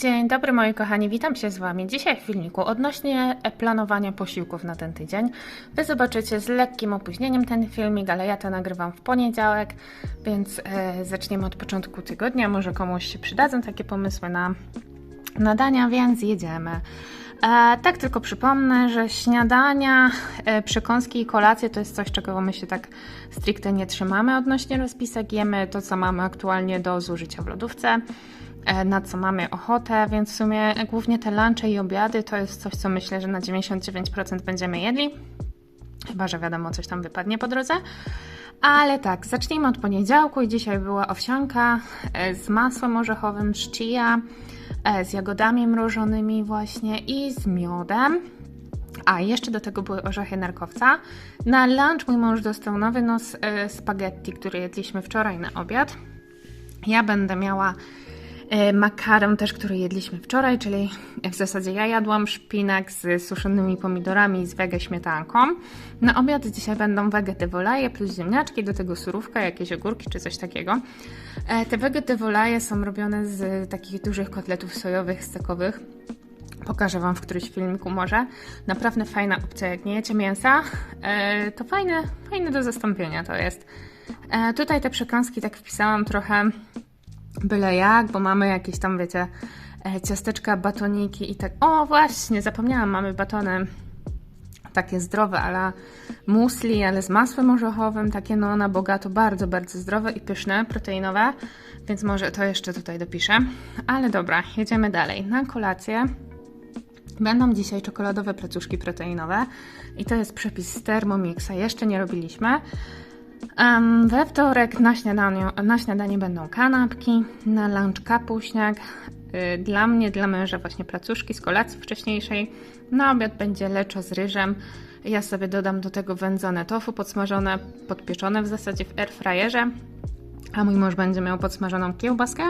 Dzień dobry moi kochani, witam się z Wami. Dzisiaj w filmiku odnośnie planowania posiłków na ten tydzień. Wy zobaczycie z lekkim opóźnieniem ten filmik, ale ja to nagrywam w poniedziałek, więc e, zaczniemy od początku tygodnia. Może komuś się przydadzą takie pomysły na nadania, więc jedziemy. E, tak tylko przypomnę, że śniadania, e, przekąski i kolacje to jest coś, czego my się tak stricte nie trzymamy odnośnie rozpisek. Jemy to, co mamy aktualnie do zużycia w lodówce. E, na co mamy ochotę, więc w sumie głównie te lunche i obiady to jest coś, co myślę, że na 99% będziemy jedli. Chyba, że wiadomo, coś tam wypadnie po drodze. Ale tak, zacznijmy od poniedziałku i dzisiaj była owsianka e, z masłem orzechowym, z chia, e, z jagodami mrożonymi właśnie i z miodem. A, jeszcze do tego były orzechy nerkowca. Na lunch mój mąż dostał nowy nos spaghetti, który jedliśmy wczoraj na obiad. Ja będę miała makaron też, który jedliśmy wczoraj, czyli w zasadzie ja jadłam szpinak z suszonymi pomidorami i z wege śmietanką. Na obiad dzisiaj będą wege wolaje plus ziemniaczki, do tego surówka, jakieś ogórki czy coś takiego. E, te wege wolaje są robione z takich dużych kotletów sojowych, stekowych. Pokażę Wam w którymś filmiku może. Naprawdę fajna opcja, jak nie jecie mięsa, e, to fajne, fajne do zastąpienia to jest. Tutaj te przekąski tak wpisałam trochę byle jak, bo mamy jakieś tam, wiecie, e, ciasteczka, batoniki i tak. O, właśnie, zapomniałam, mamy batony takie zdrowe, ale musli, ale z masłem orzechowym, takie no na bogato, bardzo, bardzo zdrowe i pyszne, proteinowe, więc może to jeszcze tutaj dopiszę. Ale dobra, jedziemy dalej. Na kolację będą dzisiaj czekoladowe placuszki proteinowe i to jest przepis z Thermomixa, jeszcze nie robiliśmy. Um, we wtorek na, śniadaniu, na śniadanie będą kanapki, na lunch kapuśniak, yy, dla mnie, dla męża właśnie placuszki z kolacji wcześniejszej, na obiad będzie leczo z ryżem, ja sobie dodam do tego wędzone tofu podsmażone, podpieczone w zasadzie w airfryerze, a mój mąż będzie miał podsmażoną kiełbaskę,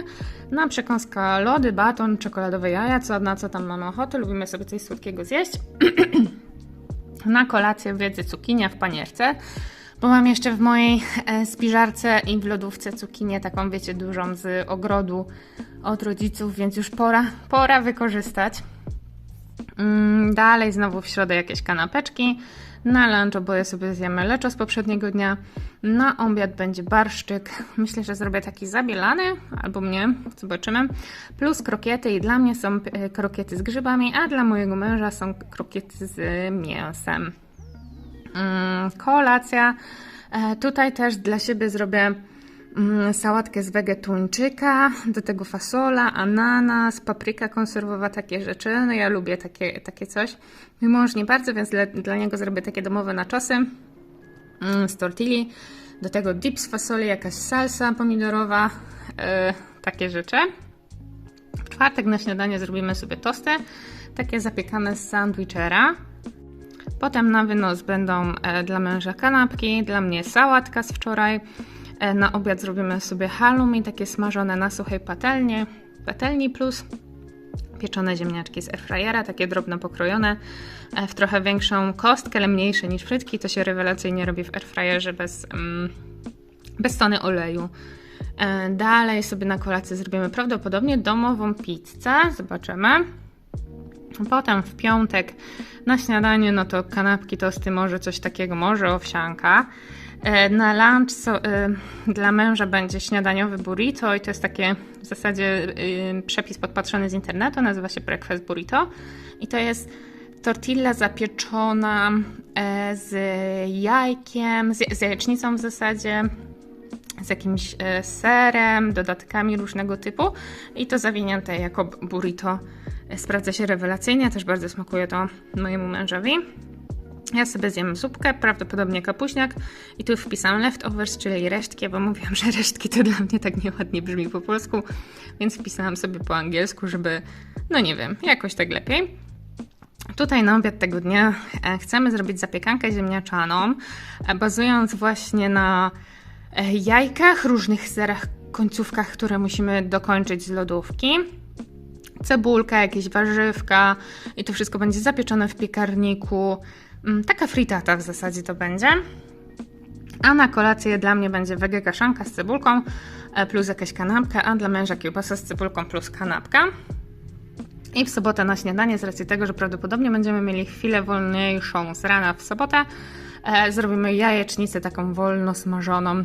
na przekąska lody, baton, czekoladowe jaja, co, na co tam mamy ochotę, lubimy sobie coś słodkiego zjeść. na kolację wiedzy cukinia w panierce, bo mam jeszcze w mojej e, spiżarce i w lodówce cukinię taką, wiecie, dużą z ogrodu od rodziców, więc już pora, pora wykorzystać. Mm, dalej znowu w środę jakieś kanapeczki. Na lunch oboje sobie zjemy leczo z poprzedniego dnia. Na obiad będzie barszczyk. Myślę, że zrobię taki zabielany, albo mnie, zobaczymy. Plus krokiety i dla mnie są e, krokiety z grzybami, a dla mojego męża są krokiety z mięsem. Mm, kolacja. E, tutaj też dla siebie zrobię mm, sałatkę z wegetuńczyka, do tego fasola, ananas, papryka konserwowa, takie rzeczy. No ja lubię takie, takie coś. Mój mąż nie bardzo, więc dla, dla niego zrobię takie domowe naczosy mm, z tortilli. Do tego dip z fasoli, jakaś salsa pomidorowa, yy, takie rzeczy. W czwartek na śniadanie zrobimy sobie tosty, takie zapiekane z sandwichera. Potem na wynos będą e, dla męża kanapki, dla mnie sałatka z wczoraj. E, na obiad zrobimy sobie halloumi, takie smażone na suchej patelni, patelni plus pieczone ziemniaczki z airfryera, takie drobno pokrojone e, w trochę większą kostkę, ale mniejsze niż frytki. To się rewelacyjnie robi w airfryerze bez, mm, bez tony oleju. Dalej sobie na kolację zrobimy prawdopodobnie domową pizzę. Zobaczymy. Potem w piątek na śniadanie, no to kanapki, tosty, może coś takiego, może owsianka. E, na lunch so, y, dla męża będzie śniadaniowy burrito i to jest takie w zasadzie y, przepis podpatrzony z internetu, nazywa się breakfast burrito i to jest tortilla zapieczona z jajkiem, z, z jajecznicą w zasadzie, z jakimś serem, dodatkami różnego typu i to zawinięte jako burrito Sprawdza się rewelacyjnie, też bardzo smakuje to mojemu mężowi. Ja sobie zjem zupkę, prawdopodobnie kapuśniak i tu wpisałam leftovers, czyli resztki, bo mówiłam, że resztki to dla mnie tak nieładnie brzmi po polsku, więc wpisałam sobie po angielsku, żeby, no nie wiem, jakoś tak lepiej. Tutaj na obiad tego dnia e, chcemy zrobić zapiekankę ziemniaczaną, e, bazując właśnie na e, jajkach, różnych serach, końcówkach, które musimy dokończyć z lodówki cebulka, jakieś warzywka i to wszystko będzie zapieczone w piekarniku. Mm, taka fritata w zasadzie to będzie. A na kolację dla mnie będzie wege kaszanka z cebulką e, plus jakaś kanapka, a dla męża kiełbasa z cebulką plus kanapka. I w sobotę na śniadanie, z racji tego, że prawdopodobnie będziemy mieli chwilę wolniejszą z rana w sobotę, e, zrobimy jajecznicę taką wolno smażoną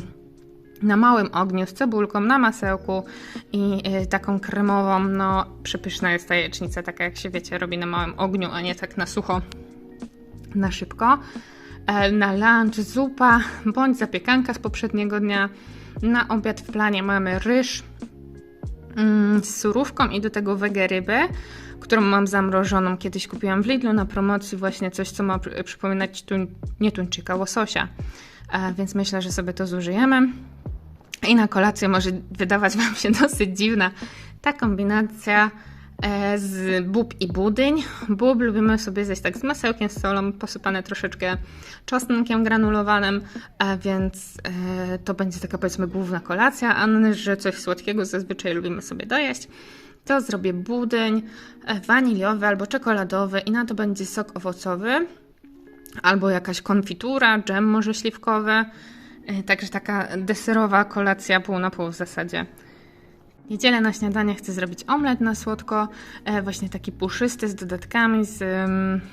na małym ogniu z cebulką, na masełku i y, taką kremową. No, przepyszna jest ta jajecznica, taka jak się wiecie, robi na małym ogniu, a nie tak na sucho, na szybko. E, na lunch zupa bądź zapiekanka z poprzedniego dnia. Na obiad w planie mamy ryż mm, z surówką i do tego wege rybę, którą mam zamrożoną. Kiedyś kupiłam w Lidlu na promocji właśnie coś, co ma przy- przypominać tuń, nie tuńczyka, łososia. E, więc myślę, że sobie to zużyjemy. I na kolację może wydawać Wam się dosyć dziwna ta kombinacja e, z bób i budyń. Bób lubimy sobie zjeść tak z masełkiem, z solą, posypane troszeczkę czosnkiem granulowanym, a więc e, to będzie taka powiedzmy główna kolacja, a że coś słodkiego zazwyczaj lubimy sobie dojeść. To zrobię budyń e, waniliowy albo czekoladowy i na to będzie sok owocowy albo jakaś konfitura, dżem może śliwkowy. E, Także taka deserowa kolacja pół na pół w zasadzie. Niedzielę na śniadanie chcę zrobić omlet na słodko, e, właśnie taki puszysty z dodatkami, z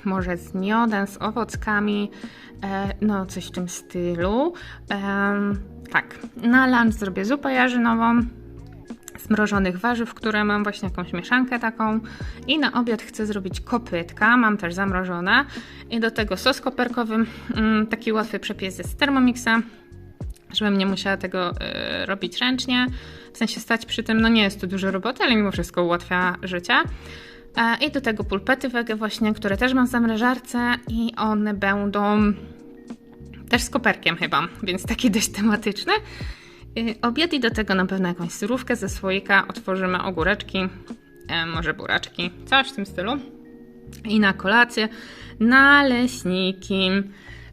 może z miodem, z owockami, e, no coś w tym stylu. Tak, na lunch zrobię zupę jarzynową, zmrożonych warzyw, które mam właśnie jakąś mieszankę taką i na obiad chcę zrobić kopytka, mam też zamrożone i do tego sos koperkowy, mm, taki łatwy przepis z Thermomixa, żebym nie musiała tego y, robić ręcznie, w sensie stać przy tym, no nie jest to dużo roboty, ale mimo wszystko ułatwia życie. E, I do tego pulpety wege właśnie, które też mam w zamrażarce i one będą też z koperkiem chyba, więc taki dość tematyczny. Y, Obiad i do tego na pewno jakąś surówkę ze słoika, otworzymy ogóreczki, e, może buraczki, coś w tym stylu. I na kolację naleśniki.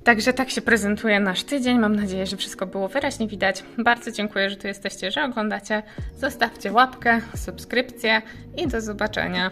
Także tak się prezentuje nasz tydzień. Mam nadzieję, że wszystko było wyraźnie widać. Bardzo dziękuję, że tu jesteście, że oglądacie. Zostawcie łapkę, subskrypcję i do zobaczenia.